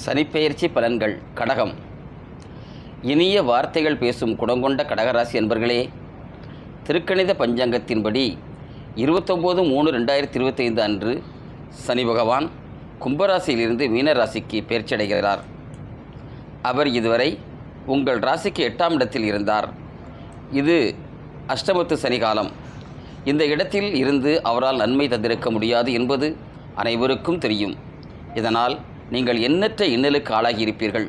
சனிப்பெயர்ச்சி பலன்கள் கடகம். இனிய வார்த்தைகள் பேசும் குணங்கொண்ட கடகராசி என்பர்களே திருக்கணித பஞ்சாங்கத்தின்படி இருபத்தொம்போது மூணு ரெண்டாயிரத்தி இருபத்தைந்து அன்று சனி பகவான் கும்பராசியிலிருந்து மீனராசிக்கு பயிற்சியடைகிறார் அவர் இதுவரை உங்கள் ராசிக்கு எட்டாம் இடத்தில் இருந்தார். இது அஷ்டமத்து சனி காலம் இந்த இடத்தில் இருந்து அவரால் நன்மை தந்திருக்க முடியாது என்பது அனைவருக்கும் தெரியும். இதனால் நீங்கள் எண்ணற்ற இன்னலுக்கு ஆளாகியிருப்பீர்கள்.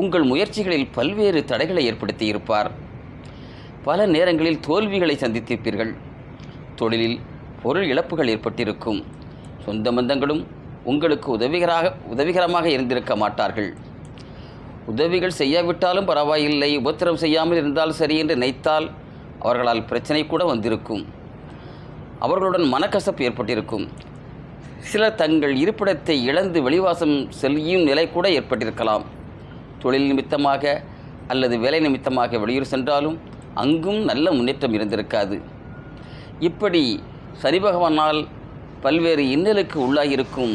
உங்கள் முயற்சிகளில் பல்வேறு தடைகளை ஏற்படுத்தி இருப்பார் பல நேரங்களில் தோல்விகளை சந்தித்திருப்பீர்கள். தொழிலில் பொருள் இழப்புகள் ஏற்பட்டிருக்கும். சொந்த பந்தங்களும் உங்களுக்கு உதவிகராக உதவிகரமாக இருந்திருக்க மாட்டார்கள். உதவிகள் செய்யாவிட்டாலும் பரவாயில்லை உபத்திரம் செய்யாமல் இருந்தால் சரி என்று நினைத்தால் அவர்களால் பிரச்சனை கூட வந்திருக்கும். அவர்களுடன் மனக்கசப்பு ஏற்பட்டிருக்கும். சிலர் தங்கள் இருப்பிடத்தை இழந்து வெளிவாசம் செல்லும் நிலை கூட ஏற்பட்டிருக்கலாம். தொழில் நிமித்தமாக அல்லது வேலை நிமித்தமாக வெளியூர் சென்றாலும் அங்கும் நல்ல முன்னேற்றம் இருந்திருக்காது. இப்படி சனி பகவானால் பல்வேறு இன்னலுக்கு உள்ளாகியிருக்கும்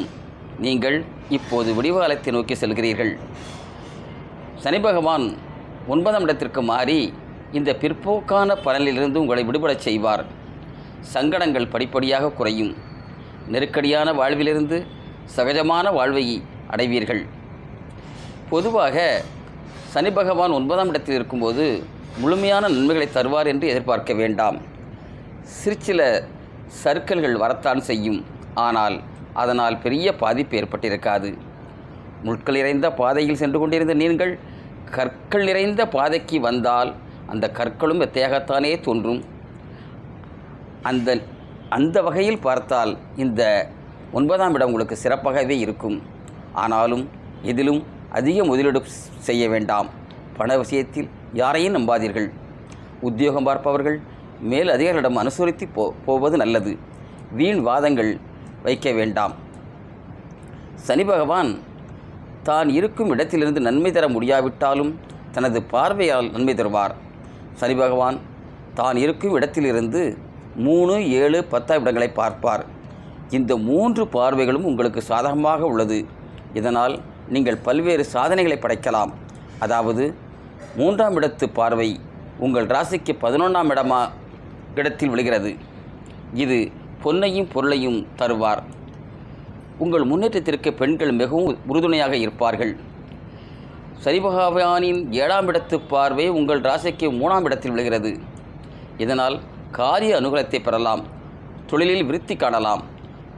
நீங்கள் இப்போது விடிவாலத்தை நோக்கி செல்கிறீர்கள். சனி பகவான் ஒன்பதாம் இடத்திற்கு மாறி இந்த பிற்போக்கான பலனிலிருந்து உங்களை விடுபடச் செய்வார். சங்கடங்கள் படிப்படியாக குறையும். நெருக்கடியான வாழ்விலிருந்து சகஜமான வாழ்வை அடைவீர்கள். பொதுவாக சனி பகவான் ஒன்பதாம் இடத்தில் இருக்கும்போது முழுமையான நன்மைகளை தருவார் என்று எதிர்பார்க்க வேண்டாம். சிற்சில சர்க்கல்கள் வரத்தான் செய்யும். ஆனால் அதனால் பெரிய பாதிப்பு ஏற்பட்டிருக்காது. முட்கள் நிறைந்த பாதையில் சென்று கொண்டிருந்த நீங்கள் கற்கள் நிறைந்த பாதைக்கு வந்தால் அந்த கற்களும் வெத்தையாகத்தானே தோன்றும். அந்த அந்த வகையில் பார்த்தால் இந்த ஒன்பதாம் இடம் உங்களுக்கு சிறப்பாகவே இருக்கும். ஆனாலும் இதிலும் அதிக முதலீடு செய்ய வேண்டாம். பண விஷயத்தில் யாரையும் நம்பாதீர்கள். உத்தியோகம் பார்ப்பவர்கள் மேல் அதிகாரிடம் அனுசரித்து போ போவது நல்லது. வீண் வாதங்கள் வைக்க வேண்டாம். சனி பகவான் தான் இருக்கும் இடத்திலிருந்து நன்மை தர முடியாவிட்டாலும் தனது பார்வையால் நன்மை தருவார். சனி பகவான் தான் இருக்கும் இடத்திலிருந்து மூணு ஏழு பத்தாம் இடங்களை பார்ப்பார். இந்த மூன்று பார்வைகளும் உங்களுக்கு சாதகமாக உள்ளது. இதனால் நீங்கள் பல்வேறு சாதனைகளை படைக்கலாம். அதாவது மூன்றாம் இடத்து பார்வை உங்கள் ராசிக்கு பதினொன்றாம் இடமா இடத்தில் விழுகிறது. இது பொன்னையும் பொருளையும் தருவார். உங்கள் முன்னேற்றத்திற்கு பெண்கள் மிகவும் உறுதுணையாக இருப்பார்கள். சரிபகவானின் ஏழாம் இடத்து பார்வை உங்கள் ராசிக்கு மூணாம் இடத்தில் விழுகிறது. இதனால் காரிய அனுகூலத்தை பெறலாம். தொழிலில் விருத்தி காணலாம்.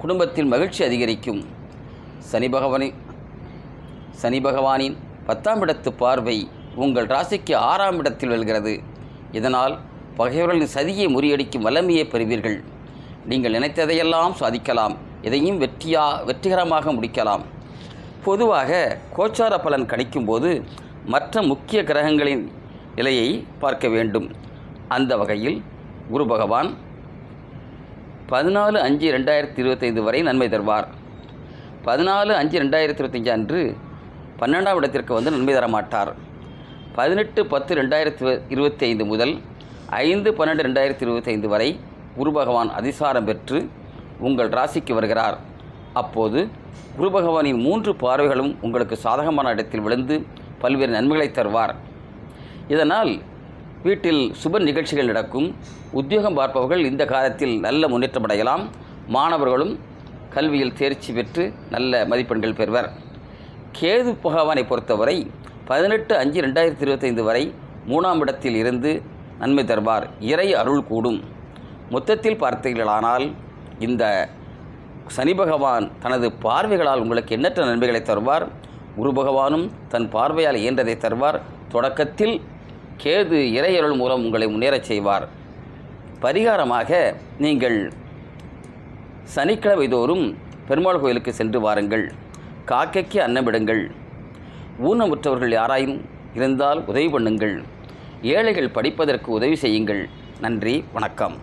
குடும்பத்தில் மகிழ்ச்சி அதிகரிக்கும். சனி பகவானி சனி பகவானின் பத்தாம் இடத்து பார்வை உங்கள் ராசிக்கு ஆறாம் இடத்தில் விழுகிறது இதனால் பகைவர்களின் சதியை முறியடிக்கும் வல்லமையை பெறுவீர்கள். நீங்கள் நினைத்ததையெல்லாம் சாதிக்கலாம். எதையும் வெற்றியா வெற்றிகரமாக முடிக்கலாம். பொதுவாக கோச்சார பலன் கணிக்கும்போது மற்ற முக்கிய கிரகங்களின் நிலையை பார்க்க வேண்டும். அந்த வகையில் குரு பகவான் பதினாலு அஞ்சு ரெண்டாயிரத்தி இருபத்தைந்து வரை நன்மை தருவார். பதினாலு அஞ்சு ரெண்டாயிரத்தி இருபத்தஞ்சு அன்று பன்னெண்டாம் இடத்திற்கு வந்து நன்மை தர மாட்டார். பதினெட்டு பத்து ரெண்டாயிரத்தி இருபத்தி ஐந்து முதல் ஐந்து பன்னெண்டு ரெண்டாயிரத்தி இருபத்தைந்து வரை குரு பகவான் அதிசாரம் பெற்று உங்கள் ராசிக்கு வருகிறார். அப்போது குரு பகவானின் மூன்று பார்வைகளும் உங்களுக்கு சாதகமான இடத்தில் விழுந்து பல்வேறு நன்மைகளை தருவார். இதனால் வீட்டில் சுப நிகழ்ச்சிகள் நடக்கும். உத்தியோகம் பார்ப்பவர்கள் இந்த காலத்தில் நல்ல முன்னேற்றம் அடையலாம். மாணவர்களும் கல்வியில் தேர்ச்சி பெற்று நல்ல மதிப்பெண்கள் பெறுவர். கேது பகவானை பொறுத்தவரை பதினெட்டு அஞ்சு ரெண்டாயிரத்தி இருபத்தைந்து வரை மூணாம் இடத்தில் இருந்து நன்மை தருவார். இறை அருள் கூடும். மொத்தத்தில் பார்த்தீர்களானால் இந்த சனி பகவான் தனது பார்வைகளால் உங்களுக்கு எண்ணற்ற நன்மைகளை தருவார். குரு பகவானும் தன் பார்வையால் இயன்றதை தருவார். தொடக்கத்தில் கேது இறையருள் மூலம் உங்களை முன்னேறச் செய்வார். பரிகாரமாக நீங்கள் சனிக்கிழமை தோறும் பெருமாள் கோயிலுக்கு சென்று வாருங்கள். காக்கைக்கு அன்னமிடுங்கள். ஊனமுற்றவர்கள் யாராயும் இருந்தால் உதவி பண்ணுங்கள். ஏழைகள் படிப்பதற்கு உதவி செய்யுங்கள். நன்றி வணக்கம்.